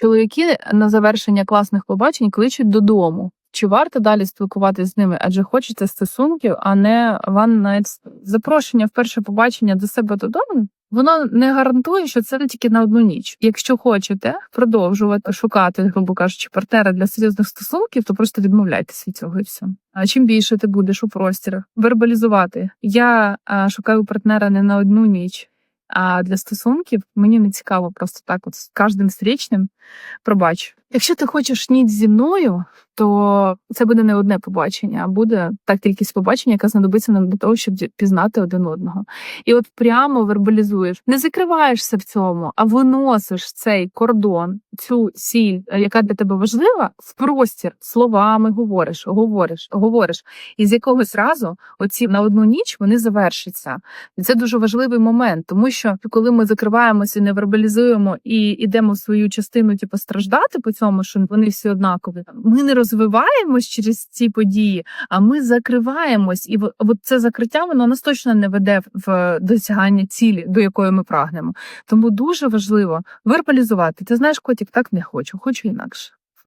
Чоловіки на завершення класних побачень кличуть додому. Чи варто далі спілкуватися з ними? Адже хочеться стосунків, а не one night запрошення в перше побачення до себе додому. Воно не гарантує, що це не тільки на одну ніч. Якщо хочете продовжувати шукати, грубо кажучи, партнера для серйозних стосунків, то просто відмовляйтесь від цього і все. А чим більше ти будеш у простірах, вербалізувати. Я а, шукаю партнера не на одну ніч. А для стосунків мені не цікаво просто так, от з кожним встрічним пробач. Якщо ти хочеш ніч зі мною, то це буде не одне побачення, а буде так кількість побачень, яка знадобиться нам для того, щоб пізнати один одного. І от прямо вербалізуєш, не закриваєшся в цьому, а виносиш цей кордон, цю сіль, е, яка для тебе важлива, в простір словами говориш, говориш, говориш. І з якогось разу оці на одну ніч вони завершаться. І це дуже важливий момент, тому що коли ми закриваємося, не вербалізуємо і йдемо в свою частину, типу, страждати по цьому, що вони всі однакові. Ми не розвиваємось через ці події, а ми закриваємось, і от це закриття воно нас точно не веде в досягання цілі, до якої ми прагнемо. Тому дуже важливо вербалізувати. Ти знаєш, котик, так не хочу, хочу інакше.